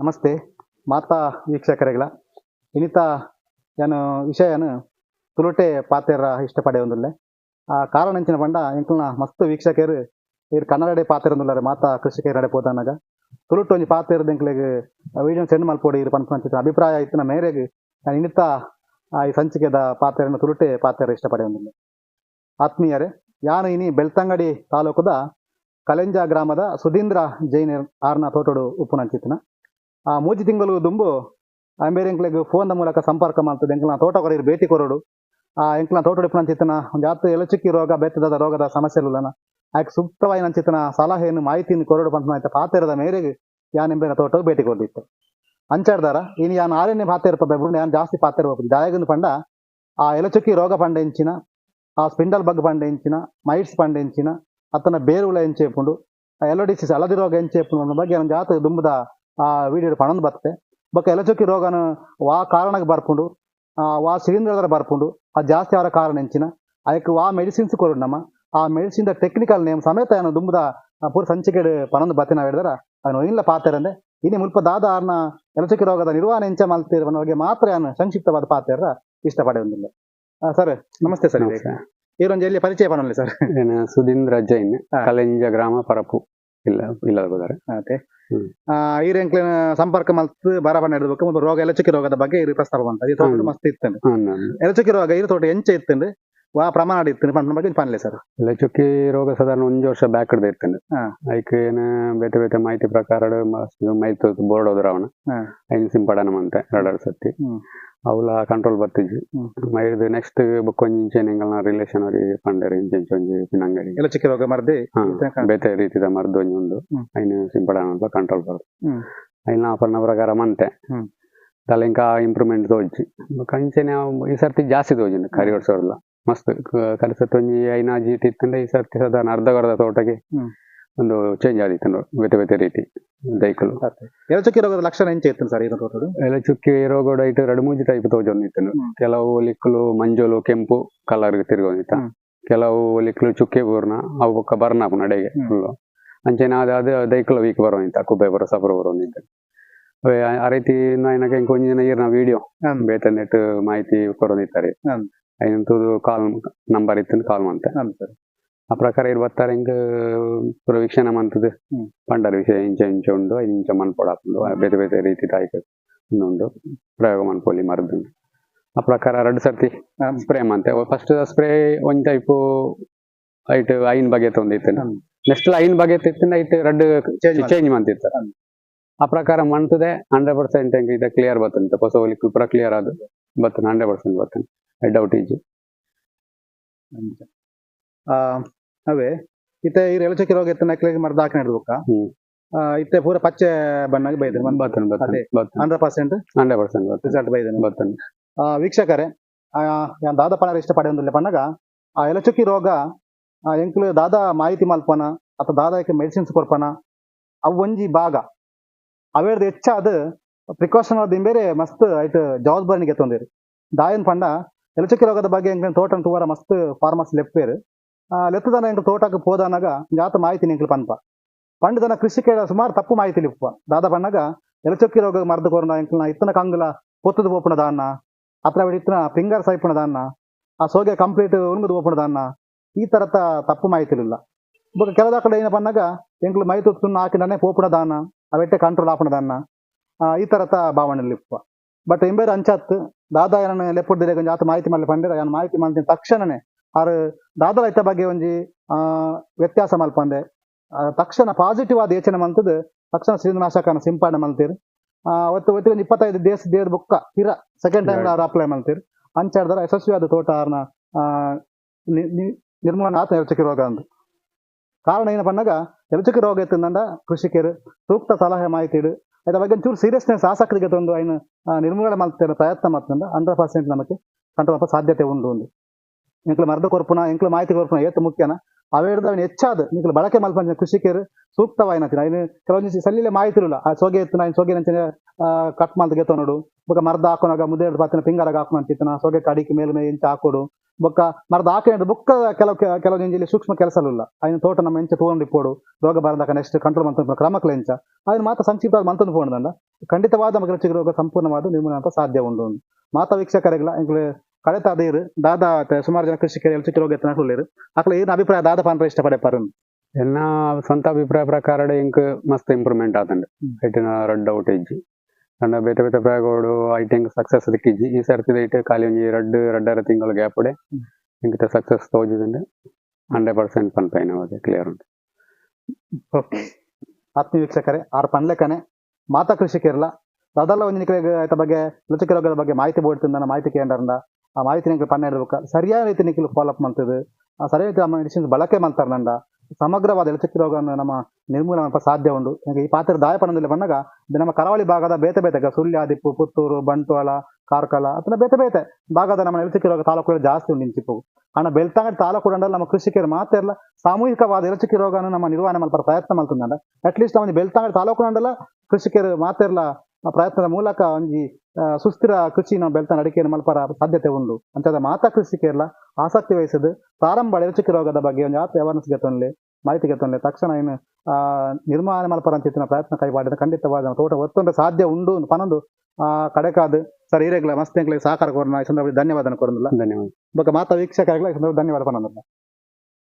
ನಮಸ್ತೆ, ಮಾತಾ ವೀಕ್ಷಕರಿಗಳ ಇನಿತ ಏನು ವಿಷಯನು ತುಲೋಟೆ ಪಾತೆರ ಇಷ್ಟಪಡೆ ಒಂದುಲ್ಲೆ ಆ, ಕಾರಣ ಹೆಂಚಿನ ಪಂಡ ಎಂಕ್ಲನ ಮಸ್ತ್ ವೀಕ್ಷಕರು ಇರು ಕನ್ನಡಡೆ ಪಾತೆರ ಅಂದ್ರೆ ಮಾತಾ ಕೃಷಿಕರ ನಡೆ ಪೋದನಾಗ ತುಳುಟು ಒಂಜಿ ಪಾತೆರದ ವಿಡಿಯೋ ಸೆಂಡ್ ಮಲ್ಪೊಡಿ ಇರು ಪಂಚ ಅಭಿಪ್ರಾಯ ಇತ್ತಿನ ಮೇರೆಗೆ ನಾನು ಇನಿತ ಆ ಈ ಸಂಚಿಕೆದ ಪಾತೆರನ್ನು ತುಲುಟೆ ಪಾತೆರ ಇಷ್ಟಪಡೆ ಒಂದುಲ್ಲೆ ಆತ್ಮೀಯರೇ ಯಾನು ಇನಿ ಬೆಳ್ತಂಗಡಿ ತಾಲೂಕದ ಕಲೆಂಜ ಗ್ರಾಮದ ಸುಧೀಂದ್ರ ಜೈನ್ ಆರ್ನ ತೋಟೋಡು ಉಪ್ಪುನಂಚಿತ್ತಿನ ಮೂಜಿ ತಿಂಗಳು ದುಂಬು ಅಂಬೇರಿ ಎಂಕ್ಲೆಗ್ ಫೋನ್ ಮೂಲಕ ಸಂಪರ್ಕ ಮಾಡ್ತದೆ. ಎಂಕ್ಲ ತೋಟ ಕೊರಿರು ಭೇಟಿ ಕೊರೋಡು ಆ ಎಂಕ್ಲ ತೋಟ ಉಪ್ಪುನಂಚಿತ್ತಿನ ಒಂದು ಜಾತ ಎಲಚುಕ್ಕಿ ರೋಗ, ಬೆತ್ತದ ರೋಗದ ಸಮಸ್ಯೆಲುಲ್ಲನ ಆಯ್ಕೆ ಸೂಕ್ತವಾಗಿ ನಂಚಿತ್ತಿನ ಸಲಹೆಯನ್ನು, ಮಾಹಿತಿಯನ್ನು ಕೊರೋಡು ಪಂತ ಪಾತೆರದ ಮೇರೆಗೆ ಯಾನ್ ಎಂಬೆನ ತೋಟಕ್ಕೆ ಭೇಟಿ ಕೊಡ್ತಿತ್ತು ಅಂಚಾಡ್ದಾರ ಇನ್ನು ಯಾನ್ ಆರನೇ ಪಾತೆರ ಪಬ್ಬ ಯಾನ್ ಜಾಸ್ತಿ ಪಾತೆ ಇರ್ಬೋದು ಜಾಯಗಂದು ಪಂಡ, ಆ ಎಲಚುಕ್ಕಿ ರೋಗ ಪಂಡ ಎಂಚಿನ ಆ, ಸ್ಪಿಂಡಲ್ ಬಗ್ ಪಂಡ ಎಂಚಿನ ಮೈಟ್ಸ್ ಪಂಡ ಎಂಚಿನ ಅತನ ಬೇರುಳ ಎಂಚೇಪುಂಡು ಎಲೋಡಿಸಿಸ್ ಹಳದಿ ರೋಗ ಎಂಚೇಪುಂಡು ಅನ್ನೋ ಬಗ್ಗೆ ಒಂದು ಜಾತ ದುಂಬದ ಆ ವಿಡಿಯೋ ಪಣಂದು ಬರ್ತದೆ. ಬಕ್ಕ ಎಲಚುಕ್ಕಿ ರೋಗನ ವಾ ಕಾರಣಕ್ಕೆ ಬರ್ಪುಂಡು ಆ, ವಾ ಸಿಲಿಂಡರ್ ಬರ್ಪುಂಡು ಅದು ಜಾಸ್ತಿ ಅವರ ಕಾರಣ ಎಂಚಿನ. ಅದಕ್ಕೆ ವಾ ಮೆಡಿಸಿನ್ಸ್ ಕೊರೋಣ ನಮ್ಮ. ಆ ಮೆಡಿಸಿನ್ ಟೆಕ್ನಿಕಲ್ ನೇಮ್ ಸಮೇತ ಏನು ದುಂಬದ ಆ, ಪೂರ ಸಂಚಿಕೆ ಪಣಂದು ಬತ್ತೆ ನಾವು ಹೇಳಿದ್ರೆ ಅದನ್ನು ಇಲ್ಲ ಪಾತೆರಂದೆ ಇನ್ನೇ ಮುಲ್ಪ ದಾದ ಆರ್ನ ಎಲಚುಕ್ಕಿ ರೋಗದ ನಿರ್ವಹಣೆ ಎಂಚ ಮಲ್ತಿರುವ ಬಗ್ಗೆ ಮಾತ್ರ ಏನು ಸಂಕ್ಷಿಪ್ತವಾದ ಪಾತ್ರ ಒಂದಿಲ್ಲ. ಸರ್ ನಮಸ್ತೆ ಸರ್. ಇವರೊಂದು ಎಲ್ಲಿ ಪರಿಚಯ ಪಡಲಿ ಸರ್? ಸುಧೀಂದ್ರ ಜೈನ್. ಕಲೆಂಜ ಗ್ರಾಮ ಪರಪು. ಇಲ್ಲ ಇಲ್ಲ ಹೋದರೆ. ಹ್ಮ್. ಈ ರೆಂಕ್ಲಿನ ಸಂಪರ್ಕ ಮಲ್ತು ಬರಬಣ್ಣ ಹಿಡಿದಬೇಕು ಒಂದು ರೋಗ ಎಲಚುಕ್ಕಿ ರೋಗದ ಬಗ್ಗೆ ಪ್ರಸ್ತಾಪ ಬಂತ ಈ ತೋಟ. ಮಸ್ತ್ ಇತ್ತಂಡು ಎಲಚುಕ್ಕಿ ರೋಗ ಇದು ತೋಟ ಎಂಚ ಇತ್ತಂಡು ವಾ ಪ್ರಮಾಣ ಇರ್ತೀನಿ. ಪಂಪ್ ಬಗ್ಗೆ ಪನ್ಲೆ ಸರ್ ಇಲ್ಲ ಚುಕ್ಕಿ ರೋಗ ಸಾಧಾರಣ ಒಂದು ವರ್ಷ ಬ್ಯಾಕ್ ಹಿಡ್ದು ಇರ್ತೇನೆ. ಐಕೆ ಏನ ಬೇತೆ ಬೇತೆ ಮಾಹಿತಿ ಪ್ರಕಾರ ಮೈತು ಬೋರ್ಡ್ ಹೋದ್ರ ಅವನ. ಐನ್ ಸಿಂಪಡನ ಅಂತ ಎರಡೆರಡು ಸತಿ. ಅವಲ ಕಂಟ್ರೋಲ್ ಬರ್ತಿದ್ವಿ. ಮೈದು ನೆಕ್ಸ್ಟ್ ಬೊಕ್ಕೊಂಜಿ ಎಂಗಲ್ನ ರಿಲೇಷನ್ ಅವ್ರಿಗೆ ಪಂಡರಿ ಇಂಚೆಂಚ್ ಒಂಜಿ ಪಿನಂಗಡಿ ರೋಗ ಮರ್ದಿ ಬೇತೆ ರೀತಿದ ಮರ್ದು ಒಂಜಿ ಹ್ಮ್. ಐನ್ ಸಿಂಪಡನ ಅಂತ ಕಂಟ್ರೋಲ್ ಐನ್ ಐನ ಪನ್ನ ಪ್ರಕಾರ ಮಂತೆ. ತಲೆಂಕ ತಲೆ ಇಂಪ್ರೂವ್ಮೆಂಟ್ ತೋಜಿ ಕಂಚೆನೆ ಈ ಸರ್ತಿ ಜಾಸ್ತಿ ತೋಜಿಂಡು ಕರಿ ವರ್ಷವಲ್ಲ ಮಸ್ತ್ ಕಲಿಸತ್ ಒಂಜಿ ಐನ ಜೀಟ್ ಇತ್ತಂಡ ಈ ಸರ್ತಿ ಸದಾನ ಅರ್ಧ ಗರ್ಧ ತೋಟಗೆ ಹ್ಮ್. ಒಂದು ಚೇಂಜ್ ಆದಿತ್ತು ಬೇತೆ ಬೇತೆ ರೀತಿ ದೈಕಲು ಎಲಚುಕ್ಕಿ ರೋಗದ ಲಕ್ಷಣ ಎಂಚ ಇತ್ತು ಸರ್ ಇದು ಎಲ್ಲ ಚುಕ್ಕಿ ರೋಗ ಇಟ್ಟು ಎರಡು ಮೂಜಿ ಟೈಪ್ ತೋಜೊಂದಿತ್ತು. ಕೆಲವು ಲಿಕ್ಕಲು ಮಂಜೋಲು ಕೆಂಪು ಕಲರ್ ತಿರುಗೊಂದಿತ್ತ. ಕೆಲವು ಲಿಕ್ಕಲು ಚುಕ್ಕೆ ಬೂರ್ನ ಅವು ಬರ್ನ ಬರ್ನಾಪು ನಡೆಗೆ. ಫುಲ್ಲು ಅಂಚೆನ ಅದು ಅದು ದೈಕಲು ವೀಕ್ ಬರೋಂದಿತ್ತ ಕುಬ್ಬೆ ಬರೋ ಸಬ್ರ ಅವೆ ಆ- ರೀತಿ ಏನಕ್ಕೆ ಕೊಂಚ ಜನ ಇರ್ನ ವಿಡಿಯೋ. ನೆಟ್ ಮಾಹಿತಿ ಕೊರೋದಿತ್ತಾರೆ ಐನಂತೂ ಕಾಲ್ ನಂಬರ್ ಇತ್ತು ಕಾಲ್ ಮಾಡ್ತೆ. ಸರ್. ಆ ಪ್ರಕಾರ ಇರ್ ಬರ್ತಾರೆ ಹಿಂಗ ಪೂರ ವೀಕ್ಷಣೆ ಹ್ಮ್. ಪಂಡರ ವಿಷಯ ಇಂಚ ಇಂಚ ಉಂಡು ಐದು ಇಂಚ ಮನ್ಪೊಡಾಪುಂಡು ಬೇತೆ ಬೇರೆ ರೀತಿ ತಾಯಿ ಉಂಡು ಪ್ರಯೋಗ ಮನ್ಪೊಲಿ ಮರದ್ದು ಆ ಪ್ರಕಾರ ಎರಡು ಸರ್ತಿ. ಸ್ಪ್ರೇ ಮಂತೆ ಫಸ್ಟ್ ಸ್ಪ್ರೇ ಒಂದ್ ಟೈಪು ಐಟ್ ಐನ್ ಬಗೆ ತೊಂದಿತ್ತು. ನೆಕ್ಸ್ಟ್ ಐನ್ ಬಗೆ ತಿತ್ತಿಂದ ಐಟ್ ರೆಡ್ ಚೇಂಜ್ ಚೇಂಜ್ ಮಂತಿತ್ತು ಆ ಪ್ರಕಾರ ಮಂತದೆ ಹಂಡ್ರೆಡ್ ಪರ್ಸೆಂಟ್ ಇದು ಕ್ಲಿಯರ್ ಬರ್ತಂತೆ ಹೊಸ ಒಲಿಕ್ಕು ಪೂರ ಕ್ಲಿಯರ್ ಆದ ಬರ್ತದೆ ಹಂಡ್ರೆಡ್ ಪರ್ಸೆಂಟ್ ಬರ್ತದೆ ಈಜಿ ಆ ಅವೇ ಇತ್ತೆ ಈ ಎಲಚುಕ್ಕಿ ರೋಗ ಇತ್ತು ನಕ್ಲಿಗೆ ಮರದ ಹಾಕಿ ನೆಡ್ಬೇಕ ಇತ್ತೆ ಪೂರ ಪಚ್ಚೆ ಬಣ್ಣಗೆ ಬೈದ್ರೆ ಬರ್ತದೆ ಬರ್ತದೆ hundred percent hundred percent result ಬೈದೇನೆ ಬರ್ತದೆ ಆ, ವೀಕ್ಷಕರೇ ದಾದ ಪನರ ಇಷ್ಟಪಡೆ ಪಣ್ಣಗ ಆ ಎಲಚುಕ್ಕಿ ರೋಗ ಆ, ಎಂಕ್ಲು ದಾದ ಮಾಹಿತಿ ಮಲ್ಪನ ಅಥವಾ ದಾದಾಕ್ಕೆ ಮೆಡಿಸಿನ್ಸ್ ಕೊರ್ಪನ ಅವು ಒಂಜಿ ಭಾಗ. ಅವೇರ್ದು ಹೆಚ್ಚಾದ ಪ್ರಿಕಾಷನ್ ಆದ ಬೇರೆ ಮಸ್ತ್ ಐಟ್ ಜವಾಬ್ದಾರಿನಿಗೆ ತೊಂದಿರು. ದಾಯನ್ ಪಂಡ ಎಲಚುಕ್ಕಿ ರೋಗದ ಬಗ್ಗೆ ಎಂಕ್ ತೋಟನ್ ತುಂಬ ಮಸ್ತ್ ಫಾರ್ಮಸ್ ಲೆಪ್ಪೇರು ಲೆತ್ತದನ ಹೆಂಗ ತೋಟಕ್ಕೆ ಹೋದಾನಾಗ ಜಾತ ಮಾಹಿತಿ ನಿಂಕ್ಲು ಪನ್ಪ ಪಂಡದನ ಕೃಷಿ ಕೇಳ ಸುಮಾರು ತಪ್ಪು ಮಾಹಿತಿ ಲಿಪ್ಪ ದಾದ ಪಣ್ಣಾಗ ಎಲಚುಕ್ಕಿ ರೋಗ ಮರ್ದು ಕೋರ್ನ ಎಂಕ್ಲ ಇತ್ತನ ಕಂಗಲ ಪೊತ್ತದ ಓಪಣದಾನ್ನ ಅತ್ರ ಬಿಡಿ ಇತ್ತನ ಫಿಂಗರ್ ಸೈಪಣದಾನ್ನ ಆ ಸೋಗೆ ಕಂಪ್ಲೀಟ್ ಉಣಗದ ಓಪಣದಾನ್ನ ಈ ತರದ ತಪ್ಪು ಮಾಹಿತಿ ಇಲ್ಲ ಬೊಕ್ಕ ಕೆಲ ದಾಖಲೆ ಏನಪ್ಪ ಅನ್ನಾಗ ಎಂಕ್ಲು ಮೈ ತುತ್ತನ್ನು ಹಾಕಿದಾನೆ ಪೋಪಣದಾನ ಅವೆಟ್ಟೆ ಕಂಟ್ರೋಲ್ ಹಾಪಣದಾನ್ನ ಈ ತರದ ಭಾವನೆ ಲಿಪ್ಪ ಬಟ್ ಎಂಬೇರು ಅಂಚಾತ್ ದಾದಾ ಏನನ್ನ ಲೆಪ್ಪುಡ್ದಿರೆ ಕೊಂಚ ಆತ ಮಾಹಿತಿ ಮಲ್ಲೆ ಪಂಡಿರ ಯಾನ್ ಮಾಹಿತಿ ಮಲ್ತಿನ ತಕ್ಷಣನೇ ಆರು ದಾದಾ ಐತ ಬಗ್ಗೆ ಒಂಜಿ ಆ, ವ್ಯತ್ಯಾಸ ಮಲ್ಪಂದೆ ತಕ್ಷಣ ಪಾಸಿಟಿವ್ ಆದ ಯೋಚನೆ ಮಲ್ತದ ತಕ್ಷಣ ಸಿರಿನಾಶಕನ ಸಿಂಪಡಣೆ ಮಲ್ತೀರಿ ಆ, ಒತ್ತು ಒತ್ತಿಗೆ ಒಂದು ಇಪ್ಪತ್ತೈದು ದೇಶ ದೇವ್ರ ಬುಕ್ಕ ತೀರ ಸೆಕೆಂಡ್ ಟೈಮ್ ಅವ್ರು ಅಪ್ಲೈ ಮಾಡ್ತೀರಿ ಅಂಚಾಡ್ದಾರ ಯಶಸ್ವಿಯಾದ ತೋಟ ಅವ್ರನ್ನ ಆ ನಿರ್ಮೂಲನೆ ಆತ ಎಲಚುಕ್ಕಿ ರೋಗ ಅಂದು. ಕಾರಣ ಏನಪ್ಪ ಅನ್ನಗ ಎಲಚುಕ್ಕಿ ರೋಗ ಎತ್ತಿಂದ ಕೃಷಿಕರು ಸೂಕ್ತ ಸಲಹೆ ಮಾಹಿತಿ ಇಡು. ಅದ್ರ ಬಗ್ಗೆ ಒಂಚೂರು ಸೀರಿಯಸ್ನೆಸ್ ಆಸಕ್ತಿಗೆ ತಂದು ಐನು ಆ, ನಿರ್ಮೂಲನೆ ಮಾಡ್ತಾರೆ ಪ್ರಯತ್ನ ಮಾಡ್ತಂದ ಹಂಡ್ರೆಡ್ ಪರ್ಸೆಂಟ್ ನಮಗೆ ಕಂಟ್ರೋಲ್ ಅಪ್ಪ ಸಾಧ್ಯತೆ ಉಂಟು ಒಂದು ಇಂಕ್ಲು ಮರದ ಕೊರ್ಪುನ ಇಂಕ್ಲು ಮಾಹಿತಿ ಕೊರ್ಪುನ ಏತು ಮುಖ್ಯನ ಅವೇಡ್ದ ಅವನು ಹೆಚ್ಚಾದ ಇಂಕ್ಲು ಬಳಕೆ ಮಲ್ಪಂಚ ಕೃಷಿಕರು ಸೂಕ್ತವಾಯಿನತಿನ ಐನು ಕೆಲವೊಂದು ಸಲ್ಲಿಲೆ ಮಾಹಿತಿ ಇರಲ್ಲ ಆ ಸೊಗೆ ಎತ್ತಿನ ಐನು ಸೊಗೆ ನಂಚಿನ ಕಟ್ ಮಾಡ್ದು ಗೆತ್ತ ನೋಡು ಬೊಕ ಮರ್ದ ಹಾಕೋನಾಗ ಮುದ್ದೆ ಪಾತಿನ ಪಿಂಗರಾಗ ಹಾಕೋಣ ಅಂತಿತ್ತನ ಸೊಗೆ ಕಡಿಕೆ ಮೇಲೆ ಎಂಚ ಹಾಕೋಡು ಬೊಕ್ಕ ಮರದ ಆಕೆ ಬುಕ್ಕ ಕೆಲವು ಕೆಲವು ಇಂಜಿಲಿ ಸೂಕ್ಷ್ಮ ಕೆಲಸಲಿಲ್ಲ. ಅದನ್ನು ತೋಟ ನಮ್ಮ ಎಂಚ ಪೋಡು ರೋಗ ಬರದಾಗ ನೆಕ್ಸ್ಟ್ ಕಂಟ್ರೋಲ್ ಮಂತ್ರ ಕ್ರಮಕ್ಲ ಎಂಚ ಅದನ್ನ ಮಾತ್ರ ಸಂಕ್ಷಿಪ್ತ ಮಂತಂದು ಪೋಣದಂಡ ಖಂಡಿತವಾದ ಮಗಲ ಚಿಗುರು ರೋಗ ಸಂಪೂರ್ಣವಾದ ನಿರ್ಮೂಲನೆ ಅಂತ ಸಾಧ್ಯ ಉಂಡು ಮಾತ ವೀಕ್ಷಕರಿಗಳ ಕಳೆ ಕಳೆತ ಅದೇರು ದಾದ ಸುಮಾರು ಜನ ಕೃಷಿಕರು ಎಲ್ಚಿಕ್ಕೆ ರೋಗ ಎತ್ತನ ಹುಲ್ಲೇರು ಅಕ್ಲ ಏನ್ ಅಭಿಪ್ರಾಯ? ದಾದ ಪಾನ್ರ ಇಷ್ಟಪಡೆ ಪರನ್ ಎನ್ನ ಸ್ವಂತ ಅಭಿಪ್ರಾಯ ಪ್ರಕಾರ ಇಂಕ್ ಮಸ್ತ್ ಇಂಪ್ರೂವ್ಮೆಂಟ್ ಆತಂಡ್. ರೆಡ್ ರಡ್ ಔಟ್ ಇಜ್ಜಿ ಅಂಡ ಬೇತೆ ಬೇತೆ ಪ್ರಯೋಗಗಳು ಐಟಿಂಗ್ ಸಕ್ಸಸ್ ದಿಕ್ಕಿಜ್ಜಿ ಈ ಸರ್ತಿ ಐಟ್ ಖಾಲಿ ಒಂಜಿ ರಡ್ಡ್ ರಡ್ಡರ ತಿಂಗಳು ಗ್ಯಾಪ್ ಡೆ. ಇಂಕಿತ ಸಕ್ಸಸ್ ತೋಜಿದಂಡೆ ಹಂಡ್ರೆಡ್ ಪರ್ಸೆಂಟ್ ಪನ್ಪೈನ ಅದೇ ಕ್ಲಿಯರ್ ಉಂಟು. ಆತ್ಮೀಯ ವೀಕ್ಷಕರೇ, ಆರು ಪಂಡ್ಲೆಕ್ಕನೆ ಮಾತಾ ಕೆರ್ಲಾ ಅದಲ್ಲ ಒಂದು ನಿಖಿಲ ಆಯ್ತ ಬಗ್ಗೆ, ಲಸಿಕೆ ರೋಗದ ಬಗ್ಗೆ ಮಾಹಿತಿ ಬೋಡ್ತಿಂದ ಮಾಹಿತಿ ಕೇಂದ್ರದಿಂದ ಆ ಮಾಹಿತಿ ನಿಮಗೆ ಪನ್ನ ಇಡ್ಬೇಕು ಸರಿಯಾದ ರೀತಿ ನಿಖಿಲ್ ಫಾಲೋಅಪ್ ಮಾಡ್ತದೆ ಆ ಸರಿಯಾದ ರೀತಿ ನಮ್ಮ ಮೆಡಿಸಿನ್ಸ್ ಬಳಕೆ ಮಾಡ್ತಾರೆ ನಂದ. ಸಮಗ್ರವಾದ ಲಸಿಕೆ ರೋಗವನ್ನು ನಮ್ಮ ನಿರ್ಮೂಲನ ಸಾಧ್ಯ ಈಗ ಈ ಪಾತ್ರ ದಾಯಪನದಲ್ಲಿ ಬಂದಾಗ ಇದು ನಮ್ಮ ಕರಾವಳಿ ಭಾಗದ ಬೇತೆ ಬೇತೆ ಸುಳ್ಯಾದಿಪ್ಪು ಸುಳ್ಯ, ದಿಪ್ಪು, ಪುತ್ತೂರು, ಬಂಟ್ವಾಳ, ಕಾರ್ಕಳ ಅಥವಾ ಬೇತೆ ಬೇತೆ ಭಾಗದ ನಮ್ಮ ಲಸಿಕೆ ರೋಗ ತಾಲೂಕುಗಳು ಜಾಸ್ತಿ ಉಂಟು ಇಂಚಿಪ್ಪು ಹಣ ಬೆಳ್ತಂಗಡಿ ತಾಲೂಕು ನಮ್ಮ ಕೃಷಿಕರು ಮಾತ್ರ ಇಲ್ಲ ಸಾಮೂಹಿಕವಾದ ಎಲಚುಕಿ ರೋಗವನ್ನು ನಮ್ಮ ನಿರ್ವಹಣೆ ಮಲ್ಪರ ಪ್ರಯತ್ನ ಮಾಡ್ತಂದ ಅಟ್ಲೀಸ್ಟ್ ನಮ್ಮ ಬೆಳ್ತಂಗಡಿ ತಾಲೂಕು ನಂಡಲ ಕೃಷಿಕರು ಮಾತ್ರ ಪ್ರಯತ್ನದ ಮೂಲಕ ಒಂಜಿ ಸುಸ್ಥಿರ ಕೃಷಿ ನಾವು ಬೆಳ್ತಾನೆ ಅಡಿಕೆಯನ್ನು ಮಲ್ಪರ ಸಾಧ್ಯತೆ ಉಂಡು ಮಾತ ಮಾತಾ ಕೃಷಿಕರ್ಲ ಆಸಕ್ತಿ ವಹಿಸಿದ್ದು ಪ್ರಾರಂಭ ಎರಚಿಕೆ ರೋಗದ ಬಗ್ಗೆ ಒಂದು ಯಾತ್ರೆ ಅವೇರ್ನೆಸ್ ಗೆತ್ತೊನ್ಲೆ ಮಾಹಿತಿ ಗೆತ್ತೊನ್ಲೆ ತಕ್ಷಣ ಏನು ಆ, ನಿರ್ಮಾಣ ಮಲ್ಪರ ಅಂತಿತ್ತಿನ ಪ್ರಯತ್ನ ಕೈವಾಡಿದ ಖಂಡಿತವಾದ ತೋಟ ಒತ್ತೊಂದು ಸಾಧ್ಯ ಉಂಡು ಪನೊಂದು ಆ ಕಡೆಕಾದ. ಸರ್ ಹಿರೇಗ್ಲ ಮಸ್ತ್ ಸಹಕಾರ ಕೋರ್ನ ಈ ಸಂದರ್ಭದಲ್ಲಿ ಧನ್ಯವಾದ ಕೊರಲ್ಲ ಧನ್ಯವಾದ. ಬೊಕ ಮಾತಾ ವೀಕ್ಷಕರಿಗೆ ಈ ಸಂದರ್ಭದಲ್ಲಿ ಧನ್ಯವಾದ ಪನೊಂದು